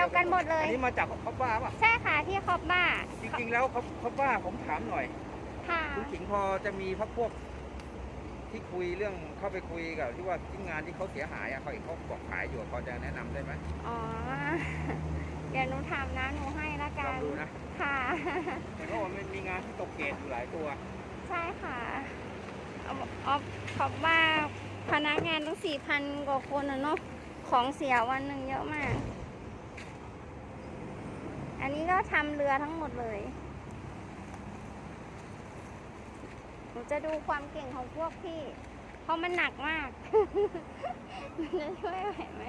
ยวกันหมดเลย อันนี้มาจากคอปบ้าป่ะ ใช่ค่ะที่คอบบ้า จริงๆแล้วคอปคอปบ้าผมถามหน่อย ค่ะคุณขิงพอจะมีพักพวก ที่คุยเรื่องเข้าไปคุยกับที่ว่าที่งานที่เขาเสียหายอะเขาเห็นเขาบอกขายอยู่อะพอจะแนะนำได้ไหมอ๋อ เดี๋ยวหนูทำนะหนูให้ละลกัองน ดูนะค่ะ เห็นว่ามันมีงานที่ตกเกตอยู่หลายตัว ใช่ค่ะเอาออฟคอบบ้าพนักงานตั้งสี่พันกว่าคนอะเนาะของเสียวันหนึ่งเยอะมาก อันนี้ก็ทำเรือทั้งหมดเลยหนูจะดูความเก่งของพวกพี่ เพราะมันหนักมาก มันจะช่วยไหวไหม